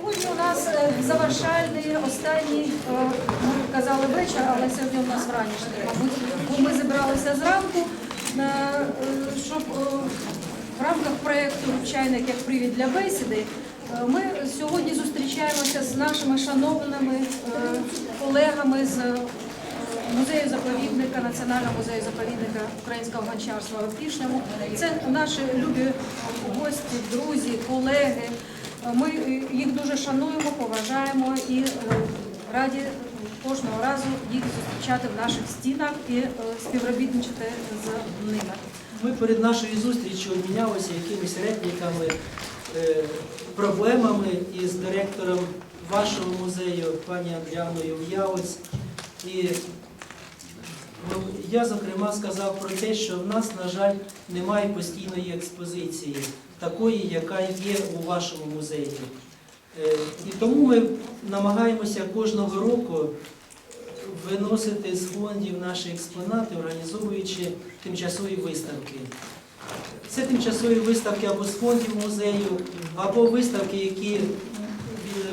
Сьогодні у нас е, завершальний останній, е, ми казали вечір, але сьогодні у нас вранішній, мабуть, ми зібралися зранку, е, щоб в рамках проєкту «Чайник як привід для бесіди» ми сьогодні зустрічаємося з нашими шановними колегами з музею заповідника, Національного музею заповідника українського гончарства в Пішньому. Це наші любі гості, друзі, колеги. Ми е, їх дуже шануємо, поважаємо і е, раді кожного разу їх зустрічати в наших стінах і е, співробітничати з ними. Ми перед нашою зустрічю обмінялися якимись репліками, проблемами із директором вашого музею, пані Андріаною В'явець. І ну, я, зокрема, сказав про те, що в нас, на жаль, немає постійної експозиції, такої, яка є у вашому музеї. Е, І тому ми намагаємося кожного року виносити з фондів наші експонати, організовуючи тимчасові виставки. Це тимчасові виставки або з фондів музею, або виставки, які, е,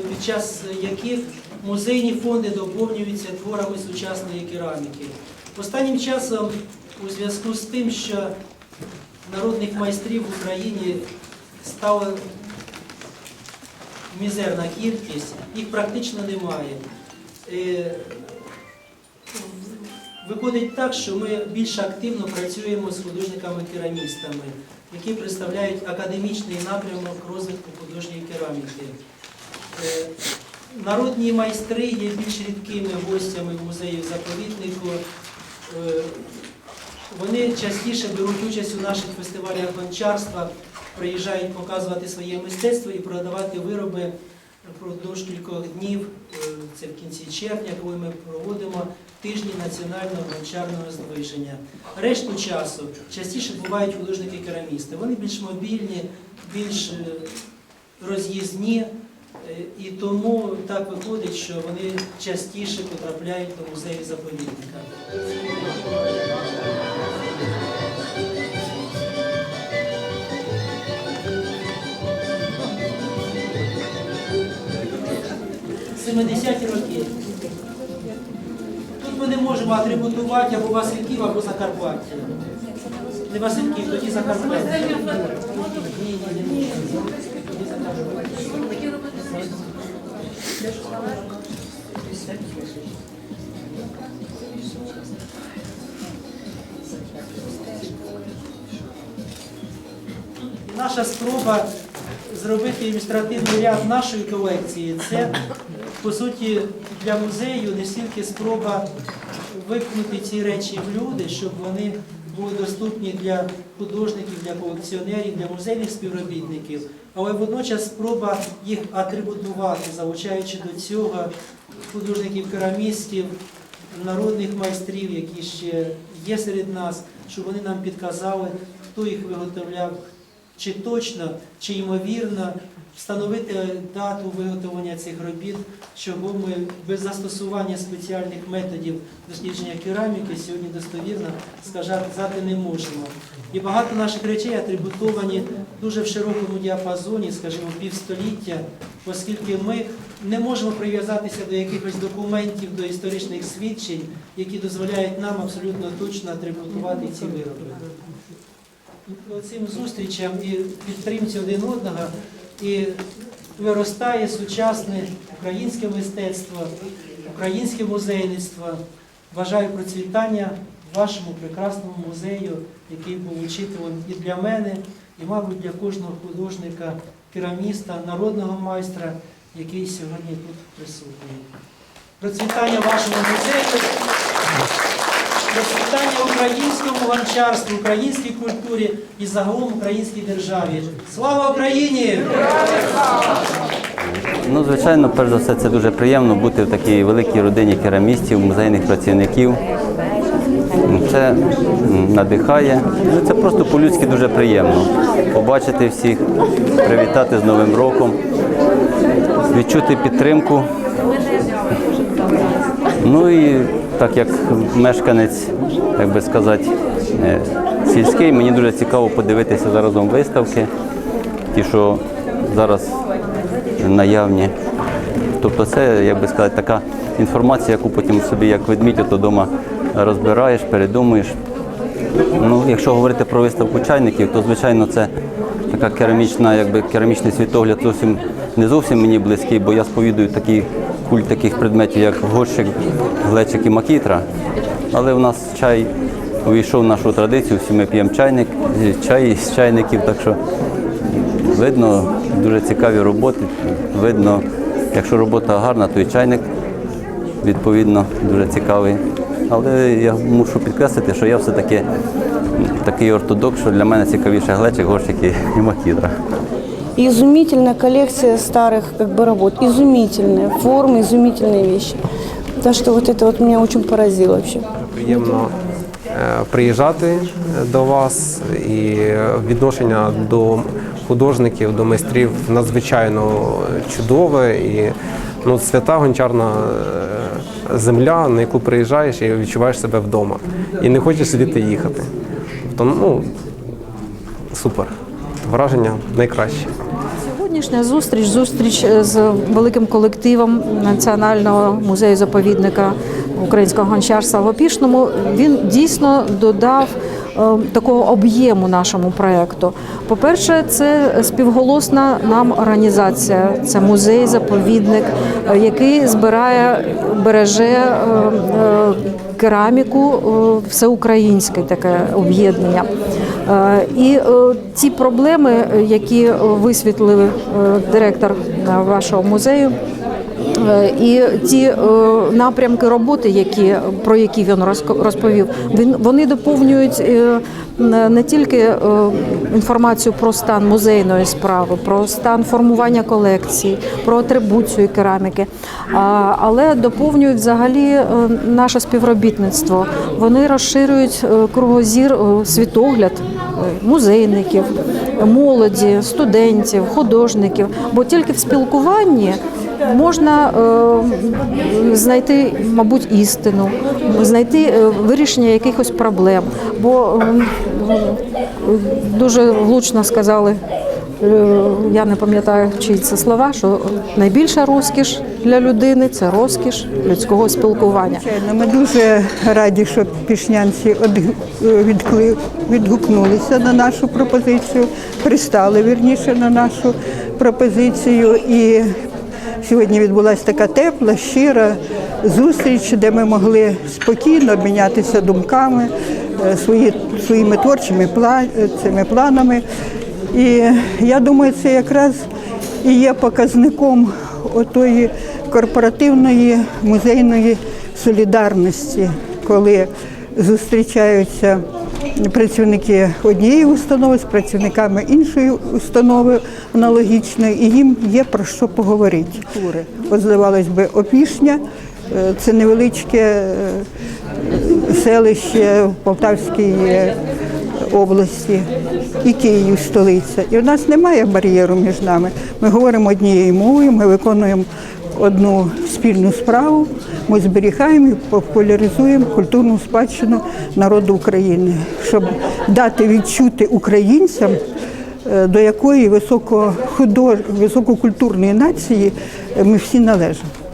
під час яких музейні фонди доповнюються творами сучасної кераміки. Останнім часом, у зв'язку з тим, що народних майстрів в Україні стало мізерна кількість, їх практично немає. Е, Виходить так, що ми більш активно працюємо з художниками-керамістами, які представляють академічний напрямок розвитку художньої кераміки. Е, Народні майстри є більш рідкими гостями в музеї заповіднику. Вони частіше беруть участь у наших фестивалях гончарства, приїжджають показувати своє мистецтво і продавати вироби впродовж кількох днів, е, це в кінці червня, коли ми проводимо тижні національного гончарного здвиження. Решту часу частіше бувають художники-керамісти. Вони більш мобільні, більш е, роз'їзні, е, і тому так виходить, що вони частіше потрапляють до музею заповідника. – 70-ті роки. Тут ми не можемо атрибутувати або Васильків, або Закарпаття. Не Васильків, тоді Закарпаття. Ні, ні, ні. Наша спроба зробити ілюстративний ряд нашої колекції це, по суті, для музею не стільки спроба випнути ці речі в люди, щоб вони були доступні для художників, для колекціонерів, для музейних співробітників, але водночас спроба їх атрибутувати, залучаючи до цього художників-керамістів, народних майстрів, які ще є серед нас, щоб вони нам підказали, хто їх виготовляв, чи точно, чи ймовірно встановити дату виготовлення цих робіт, чого ми без застосування спеціальних методів дослідження кераміки сьогодні достовірно сказати не можемо. І багато наших речей атрибутовані дуже в широкому діапазоні, скажімо, півстоліття, оскільки ми не можемо прив'язатися до якихось документів, до історичних свідчень, які дозволяють нам абсолютно точно атрибутувати ці вироби цим зустрічам і підтримці один одного і виростає сучасне українське мистецтво, українське музейництво. Бажаю процвітання вашому прекрасному музею, який був учителем і для мене, і, мабуть, для кожного художника, кераміста, народного майстра, який сьогодні тут присутній. Процвітання вашому музею. Процвітання українському гончарству, українській культурі і загалом українській державі. Слава Україні! Ну, звичайно, перш за все, це дуже приємно бути в такій великій родині керамістів, музейних працівників. Це надихає. Ну, Це просто по-людськи дуже приємно. Побачити всіх, привітати з Новим роком, відчути підтримку. Ну і так як мешканець, як би сказати, е, сільський, мені дуже цікаво подивитися заразом виставки, ті, що зараз наявні. Тобто це, як би сказати, така інформація, яку потім собі як ведмідь ото вдома розбираєш, передумуєш. Ну, якщо говорити про виставку чайників, то звичайно це така керамічна, якби керамічний світогляд зовсім не зовсім мені близький, бо я сповідую такий культ таких предметів, як горщик, глечик і макітра. Але в нас чай увійшов в нашу традицію, всі ми п'ємо чайник, чай з чайників, так що видно дуже цікаві роботи. Видно, якщо робота гарна, то і чайник відповідно дуже цікавий. Але я мушу підкреслити, що я все-таки такий ортодокс, що для мене цікавіше глечик, горщик і і макітра. Изумительная коллекция старых как бы работ, изумительные формы, изумительные вещи. Так что вот это вот меня очень поразило вообще. Приємно е, приїжджати е, до вас і відношення до художників, до майстрів надзвичайно чудове і ну, свята гончарна е, земля, на яку приїжджаєш і відчуваєш себе вдома. І не хочеш звідти їхати. Тобто, ну, супер. Враження найкраще. Сьогоднішня зустріч зустріч з великим колективом Національного музею заповідника українського гончарства в Опішному. Він дійсно додав е, такого об'єму нашому проєкту. По-перше, це співголосна нам організація. Це музей, заповідник, е, який збирає, береже е, е, кераміку е, всеукраїнське таке об'єднання. Е, І ці ті проблеми, е, які висвітлив е, директор е, вашого музею, е, і ті е, напрямки роботи, які про які він розповів, він вони доповнюють е, не тільки е, інформацію про стан музейної справи, про стан формування колекції, про атрибуцію кераміки, але доповнюють взагалі е, наше співробітництво. Вони розширюють е, кругозір, е, світогляд е, музейників, молоді, студентів, художників. Бо тільки в спілкуванні можна е, знайти, мабуть, істину, знайти е, вирішення якихось проблем. Бо е, дуже влучно сказали. е, Я не пам'ятаю, чиї це слова, що найбільша розкіш для людини це розкіш людського спілкування. Ми дуже раді, що пішнянці відгукнулися на нашу пропозицію, пристали вірніше на нашу пропозицію. І сьогодні відбулася така тепла, щира зустріч, де ми могли спокійно обмінятися думками, е, свої, своїми творчими е, цими планами. І я думаю, це якраз і є показником отої корпоративної музейної солідарності, коли зустрічаються працівники однієї установи з працівниками іншої установи аналогічної, і їм є про що поговорити. От, здавалось би, опішня е, це невеличке е, селище в Полтавській е, області і Київ столиця. І в нас немає бар'єру між нами. Ми говоримо однією мовою, ми виконуємо одну спільну справу. Ми зберігаємо і популяризуємо культурну спадщину народу України, щоб дати відчути українцям, е, до якої висококультурної нації ми всі належимо.